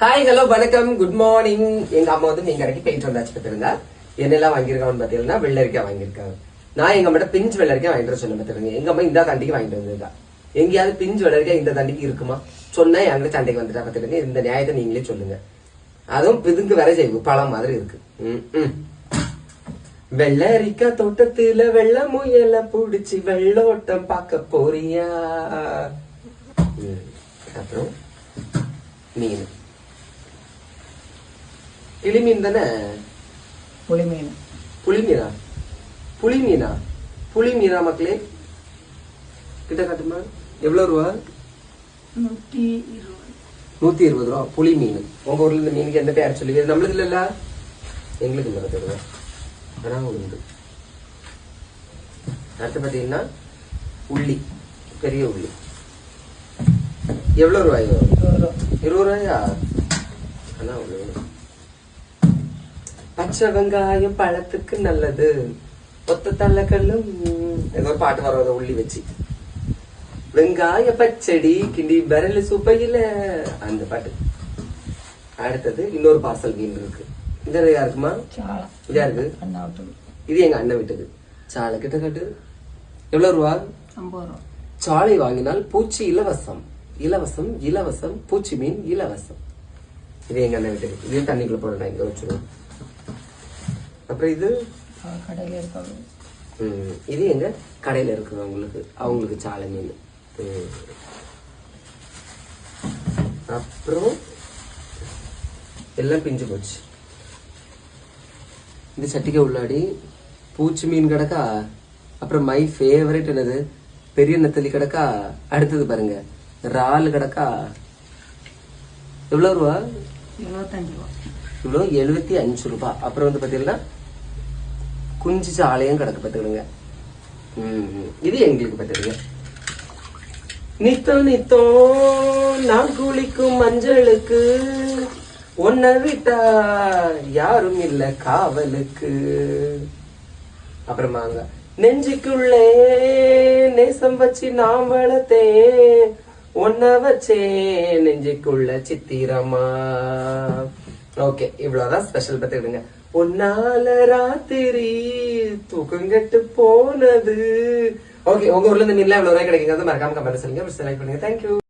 Hi hello வணக்கம். Good morning எங்க அம்மா வந்து நீங்க இறக்கி பெயிண்ட் வந்தாச்சு பார்த்துருங்க என்னெல்லாம் வாங்கியிருக்காங்கன்னு பார்த்தீங்கன்னா வெள்ளரிக்காய் வாங்கியிருக்காங்க. நான் எங்க அம்மாட்ட பிஞ்சு வெள்ளரிக்காய் வாங்கிட்டு வர சொன்னேன் பார்த்துருங்க எங்க அம்மா இந்த தண்டிக்கு வாங்கிட்டு வந்திருக்கா. எங்கேயாவது பிஞ்சு வெள்ளரிக்காய் இந்த தண்டிக்கு இருக்குமா? சொன்னா எங்க சண்டைக்கு வந்துட்டா பார்த்துருங்க இந்த நியாயத்தை நீங்களே சொல்லுங்க. அதுவும் பிதுங்கு வர செய்வு பழம் மாதிரி இருக்கு. ம், ம். வெள்ளரிக்காய் தோட்டத்துல வெள்ள முயல புடிச்சு வெள்ளோட்டம் பார்க்க போறியா? ம். அப்புறம் மீன் கிளி மீன் தானே புளி மீன் புளி மீனா புளி மீனா புளி மீனா மக்களே. கிட்ட காட்டுமா? எவ்வளவு ரூபா? நூற்றி இருபது. நூத்தி இருபது ரூபா புளி மீன் உங்க ஊர்ல இந்த மீனுக்கு எந்த பேர் சொல்லி நம்மளுக்கு இல்லல்ல? எங்களுக்கு தருவா ஆனா உண்டு. அடுத்து பாத்தீங்கன்னா உள்ளி. பெரிய உள்ளி. எவ்வளவு ரூபாய்? இருபது ரூபா. இருபது ரூபாயா? ஆனா அவ்வளவு பச்சை வெங்காயம் பழத்துக்கு நல்லது. ஒத்த தள்ளக்கல்லும் ஏதோ ஒரு பாட்டு அதை உள்ளி வச்சு. வெங்காய பச்சடி கிண்டி விரல் சுப்பையில. அந்த பாட்டு. அடுத்தது இன்னொரு பார்சல் மீன் இருக்கு. இது யாருக்குமா? சாலம் இதா எங்க அண்ணன் வீட்டுக்கு. சாலை கிட்ட கட்டு. எவ்வளவு ரூபா? சாலை வாங்கினால் பூச்சி இலவசம். இலவசம் இலவசம் பூச்சி மீன் இலவசம். இது எங்க அண்ணன் வீட்டுக்கு. இதையும் தண்ணிக்குள்ள போடணும் இங்க வச்சிருவோம் அப்புறம் இது? கடையில் இருக்காங்க. ம், இது எங்க? கடையில இருக்கிறவங்களுக்கு அவங்களுக்கு சாலை மீன். அப்புறம் எல்லாம் பிஞ்சு போச்சு. இந்த சட்டிக்கு உள்ளாடி பூச்சி மீன் கிடக்கா? அப்புறம் மை ஃபேவரட் என்னது? பெரிய நெத்தலி கிடக்கா? அடுத்தது பாருங்க. இறால் கிடக்கா? எவ்வளவு ரூபா? எழுபத்தஞ்சு ரூபா. இவ்வளோ எழுபத்தி அஞ்சு ரூபாய் அப்புறம் வந்து பாத்தீங்கன்னா குஞ்சு சாலையும் கிடக்கு பார்த்துக்கிடுங்க. இது எங்களுக்கு பார்த்துருங்க நித்தம் நித்தம் நான் குளிக்கும் மஞ்சளுக்கு ஒன்ன விட்டா யாரும் இல்ல காவலுக்கு. அப்புறமாங்க நெஞ்சுக்குள்ளே நேசம் வச்சு நான் வளர்த்தேன் ஒன்ன வச்சே நெஞ்சுக்குள்ள சித்திரமா. ஓகே இவ்வளவுதான் ஸ்பெஷல் பத்துக்கிடுங்க ஒன்னால ராத்திரி தூக்கம் கெட்டு போனது. ஓகே உங்க ஊர்ல இந்த மீன்லாம் எவ்வளவு ரூபாய் கிடைக்குங்கிறது மறக்காம கமெண்ட் சொல்லுங்க. செலக்ட் பண்ணுங்க. தேங்க்யூ